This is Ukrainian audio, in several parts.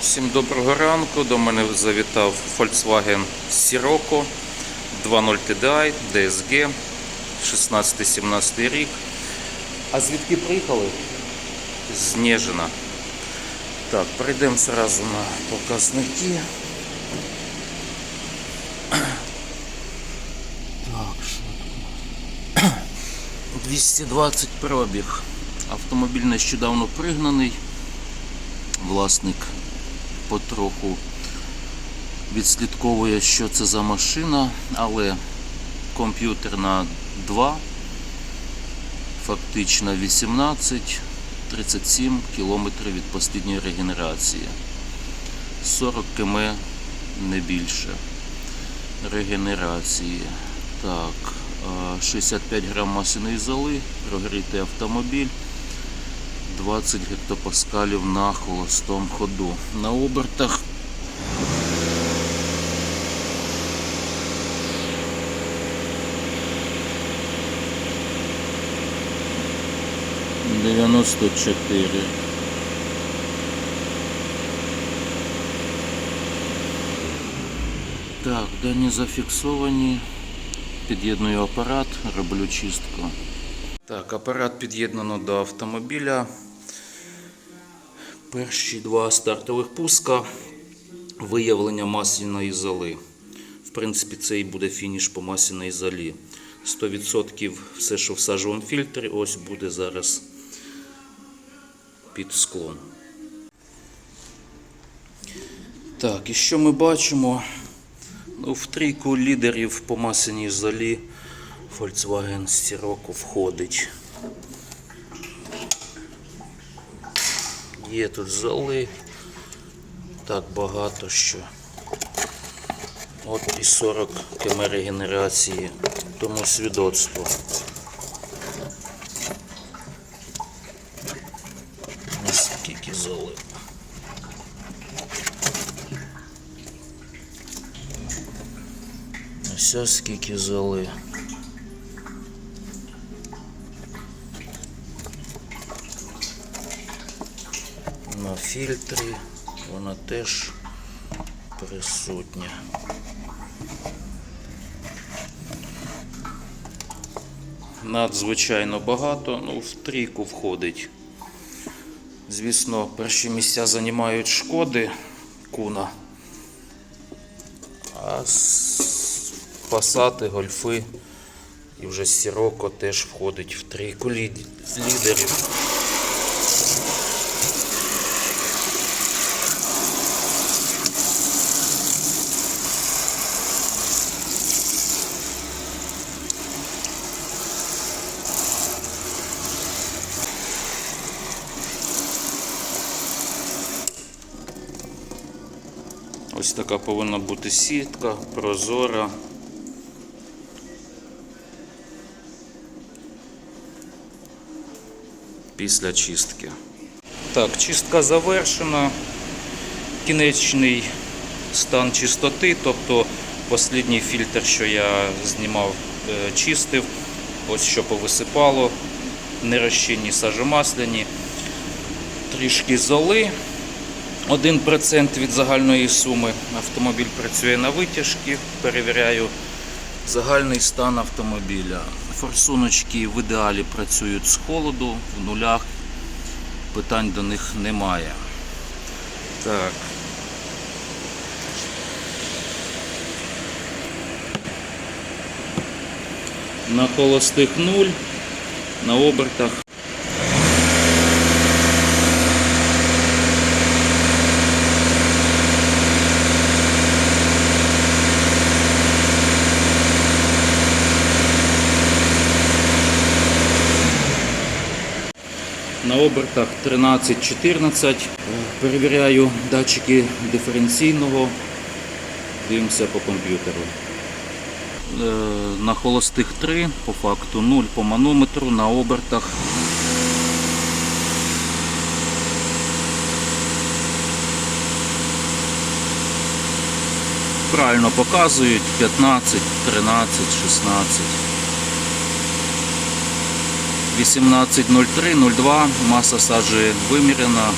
Всім доброго ранку. До мене завітав Volkswagen Sirocco 2.0 TDI, DSG, 16-17 рік. А звідки приїхали? З. Так, перейдемо одразу на показники. Так, що тут? 220 пробіг. Автомобіль нещодавно пригнаний. Власник потроху відслідковує, що це за машина, але комп'ютер на 2, фактично 18, 37 кілометрів від останньої регенерації. 40 км не більше регенерації. Так, е, 65 грам масляної золи, прогрітий автомобіль. 20 гектопаскалів на холостому ходу. На обертах дев'яносто чотири. Так, дані зафіксовані. Під'єдную апарат, роблю чистку. Так, апарат під'єднано до автомобіля. Перші два стартових пуска виявлення масляної золи. В принципі, це і буде фініш по масляній золі. 100% все, що в сажовому фільтрі, ось буде зараз під склом. Так, і що ми бачимо? Ну, в трійку лідерів по масляній золі Volkswagen Sirocco входить. Є тут золи так багато, що от і 40 км регенерації тому свідоцтво. Наскільки золи. Ось скільки золи. На фільтрі вона теж присутня. Надзвичайно багато, ну в трійку входить. Звісно, перші місця займають шкоди куна. А пасати, гольфи і вже Сіроко теж входить в трійку лідерів. Ось така повинна бути сітка, прозора. Після чистки. Так, чистка завершена. Кінечний стан чистоти, тобто останній фільтр, що я знімав, е, чистив, ось що повисипало, нерозчинні сажомасляні, трішки золи. 1% від загальної суми. Автомобіль працює на витяжки. Перевіряю загальний стан автомобіля. Форсуночки в ідеалі працюють з холоду, в нулях. Питань до них немає. Так. На холостих нуль, на обертах На обертах 13-14. Перевіряю датчики диференційного. Дивимося по комп'ютеру. Е, На холостих 3, по факту 0 по манометру, на обертах. Правильно показують 15, 13, 16. 18.03.02 маса сажі вимірена,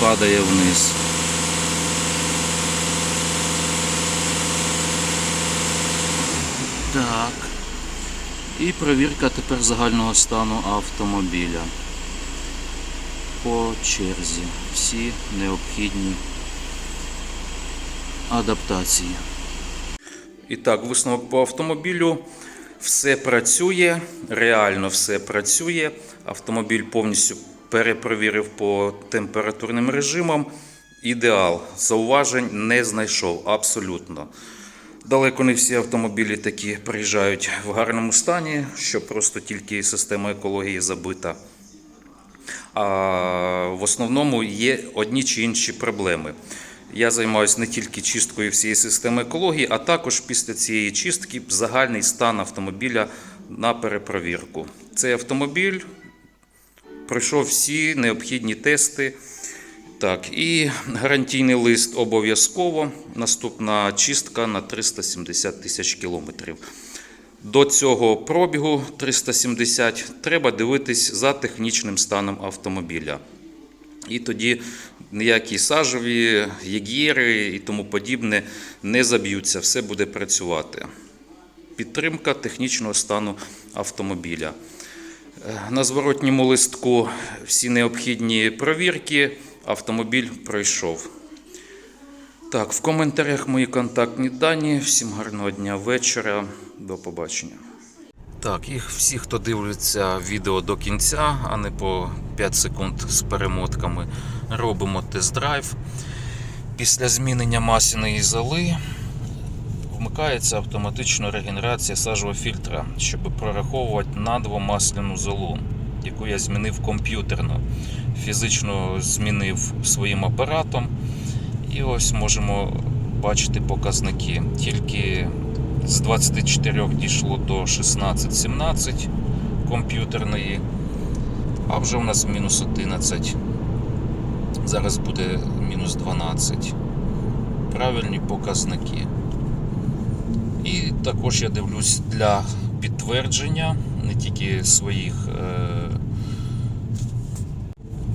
падає вниз. Так. І перевірка тепер загального стану автомобіля. По черзі. Всі необхідні адаптації. І так, висновок по автомобілю. Все працює, реально все працює. Автомобіль повністю перепровірив по температурним режимам. Ідеал. Зауважень не знайшов абсолютно. Далеко не всі автомобілі такі приїжджають в гарному стані, що просто тільки система екології забита. А в основному є одні чи інші проблеми. Я займаюся не тільки чисткою всієї системи екології, а також після цієї чистки загальний стан автомобіля на перепровірку. Цей автомобіль пройшов всі необхідні тести. Так, і гарантійний лист обов'язково. Наступна чистка на 370 тисяч кілометрів. До цього пробігу 370 треба дивитись за технічним станом автомобіля. І тоді ніякі сажеві, єгєри і тому подібне не заб'ються, все буде працювати. Підтримка технічного стану автомобіля. Е, На зворотньому листку всі необхідні провірки. Автомобіль пройшов. Так, в коментарях мої контактні дані. Всім гарного дня вечора. До побачення. Так, і всі, хто дивиться відео до кінця, а не по 5 секунд з перемотками, робимо тест-драйв. Після змінення масляної золи вмикається автоматично регенерація сажового фільтра, щоб прораховувати надвомасляну золу, яку я змінив комп'ютерно. Фізично змінив своїм апаратом. І ось можемо бачити показники. Тільки з 24 дійшло до 16-17 комп'ютерної, а вже у нас мінус 11. Зараз буде мінус 12. Правильні показники. І також я дивлюсь для підтвердження не тільки своїх е,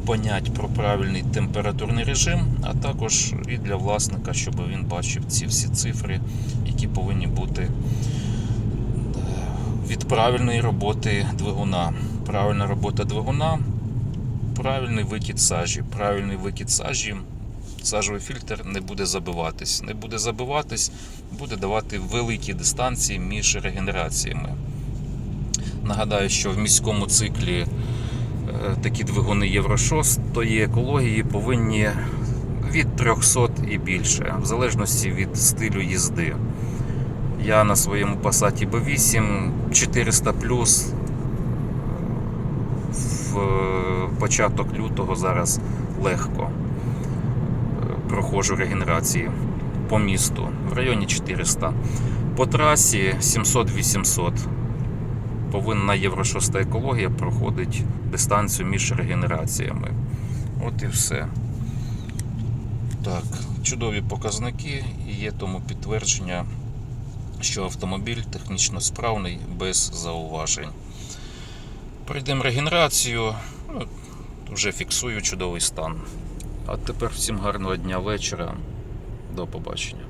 понять про правильний температурний режим, а також і для власника, щоб він бачив ці всі цифри, які повинні бути е, від правильної роботи двигуна. Правильна робота двигуна, правильний викид сажі. Правильний викид сажі, сажовий фільтр не буде забиватись. Не буде забиватись, буде давати великі дистанції між регенераціями. Нагадаю, що в міському циклі такі двигуни Євро 6 тої екології повинні від 300 і більше, в залежності від стилю їзди. Я на своєму Passat B8 400 плюс в е, початок лютого зараз легко е, проходжу регенерації по місту в районі 400. По трасі 700-800 повинна Євро 6 екологія проходить дистанцію між регенераціями. От і все. Так, чудові показники і є тому підтвердження, що автомобіль технічно справний без зауважень. Пройдемо регенерацію, ну, вже фіксую чудовий стан. А тепер всім гарного дня вечора. До побачення.